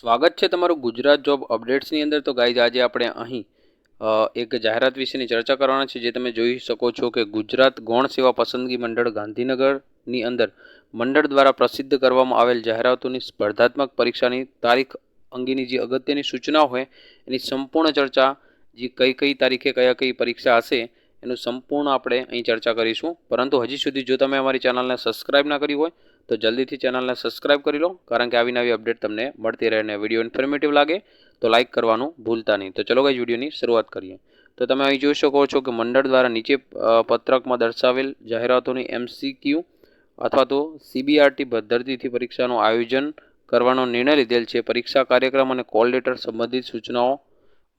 સ્વાગત છે તમારું ગુજરાત જોબ અપડેટ્સની અંદર. તો ગાઈઝ, આજે આપણે અહીં એક જાહેરાત વિશેની ચર્ચા કરવાના છે, જે તમે જોઈ શકો છો કે ગુજરાત ગૌણ સેવા પસંદગી મંડળ ગાંધીનગરની અંદર મંડળ દ્વારા પ્રસિદ્ધ કરવામાં આવેલ જાહેરાતોની સ્પર્ધાત્મક પરીક્ષાની તારીખ અંગેની જે અગત્યની સૂચના હોય, એની સંપૂર્ણ ચર્ચા, જે કઈ કઈ તારીખે કયા કઈ પરીક્ષા હશે, એનું સંપૂર્ણ આપણે અહીં ચર્ચા કરીશું. પરંતુ હજી સુધી જો તમે અમારી ચેનલને સબસ્ક્રાઇબ ના કરી હોય તો જલ્દીથી ચેનલને સબસ્ક્રાઇબ કરી લો, કારણ કે આવી નવી અપડેટ તમને મળતી રહે અને વીડિયો ઇન્ફોર્મેટિવ લાગે, તો લાઇક કરવાનું ભૂલતા નહીં. તો ચલો ગઈ વિડીયોની શરૂઆત કરીએ. તો તમે અહીં જોઈ શકો છો કે મંડળ દ્વારા નીચે પત્રકમાં દર્શાવેલ જાહેરાતોની એમસીક્યુ અથવા તો સીબીઆરટી પદ્ધતિથી પરીક્ષાનું આયોજન કરવાનો નિર્ણય લીધેલ છે. પરીક્ષા કાર્યક્રમ અને કોલ લેટર સંબંધિત સૂચનાઓ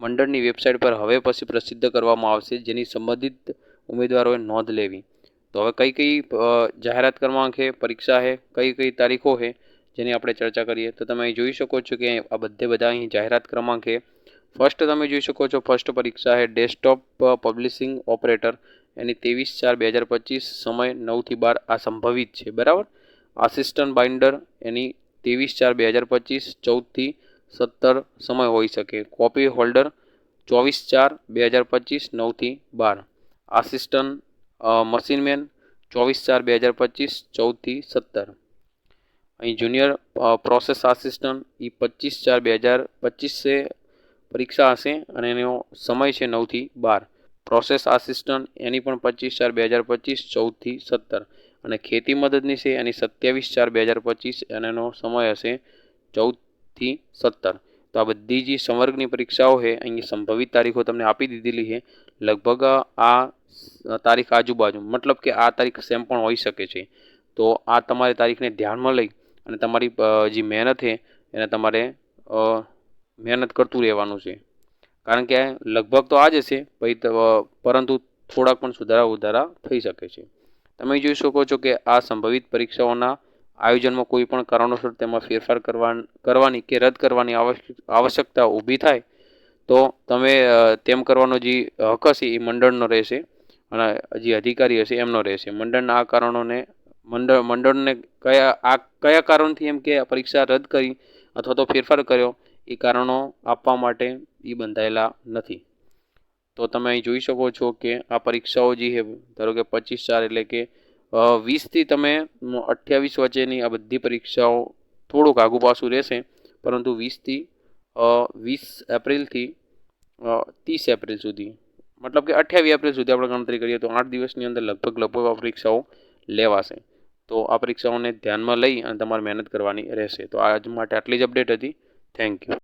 મંડળની વેબસાઇટ પર હવે પછી પ્રસિદ્ધ કરવામાં આવશે. જેની સંબંધિત ઉમેદવારોએ નોંધ લેવી. તો હવે કઈ કઈ જાહેરાત ક્રમાંક છે, પરીક્ષા છે, કઈ કઈ તારીખો છે, જેની આપણે ચર્ચા કરીએ, તો તમે જોઈ શકો છો કે આ બધે બધા અહીં જાહેરાત ક્રમાંક છે. ફર્સ્ટ તમે જોઈ શકો છો ફર્સ્ટ પરીક્ષા છે ડેસ્કટોપ પબ્લિશિંગ ઓપરેટર એની ત્રેવીસ ચાર બે હજાર પચીસ સમય નવથી બાર આ સંભવિત છે, બરાબર? આસિસ્ટન્ટ બાઇન્ડર એની ત્રેવીસ ચાર બે હજાર પચીસ ચૌદથી સત્તર સમય હોઈ શકે. કોપી હોલ્ડર ચોવીસ ચાર બે હજાર પચીસ નવથી બાર. આસિસ્ટન્ટ મશીનમેન ચોવીસ ચાર બે હજાર પચીસ ચૌદથી સત્તર. અહીં જુનિયર પ્રોસેસ આસિસ્ટન્ટ એ પચીસ ચાર બે હજાર પચીસે પરીક્ષા હશે અને એનો સમય છે નવથી બાર. પ્રોસેસ આસિસ્ટન્ટ એની પણ પચીસ ચાર બે હજાર પચીસ ચૌદથી સત્તર. અને ખેતી મદદની છે એની સત્યાવીસ ચાર બે હજાર પચીસ એનો સમય હશે ચૌદથી સત્તર. તો આ બધી જે સંવર્ગની પરીક્ષાઓ છે, અહીં સંભવિત તારીખો તમને આપી દીધેલી છે. લગભગ આ તારીખ આજુબાજુ, મતલબ કે આ તારીખ સેમ પણ હોઈ શકે છે. તો આ તમારી તારીખને ધ્યાનમાં લઈ અને તમારી જે મહેનત છે, એને તમારે મહેનત કરતું રહેવાનું છે. કારણ કે લગભગ તો આ જ હશે પછી પરંતુ થોડાક પણ સુધારા ઉધારા થઈ શકે છે. તમે જોઈ શકો છો કે આ સંભવિત પરીક્ષાઓના આયોજનમાં કોઈ પણ કારણોસર તેમાં ફેરફાર કરવા કરવાની કે રદ કરવાની આવશ્યકતા ઊભી થાય, તો તમે તેમ કરવાનો જે હક હશે એ મંડળનો રહેશે. જે અધિકારી હશે, એમનો રહેશે. મંડળના આ કારણોને, મંડળ, મંડળને કયા, આ કયા કારણથી એમ કે પરીક્ષા રદ કરી અથવા તો ફેરફાર કર્યો, એ કારણો આપવા માટે એ બંધાયેલા નથી. તો તમે અહીં જોઈ શકો છો કે આ પરીક્ષાઓ જે છે, ધારો કે પચીસ ચાર એટલે કે વીસથી તમે અઠ્યાવીસ વચ્ચેની આ બધી પરીક્ષાઓ થોડુંક આગુ પાછું રહેશે, પરંતુ વીસથી વીસ એપ્રિલથી ત્રીસ એપ્રિલ સુધી મતલબ કે અઠ્યાવીસ એપ્રિલ સુધી આપણે ગણતરી કરીએ તો આઠ દિવસની અંદર લગભગ લગભગ આ પરીક્ષાઓ લેવાશે. તો આ પરીક્ષાઓને ધ્યાનમાં લઈ અને તમારે મહેનત કરવાની રહેશે. તો આજ માટે આટલી જ અપડેટ હતી. Thank you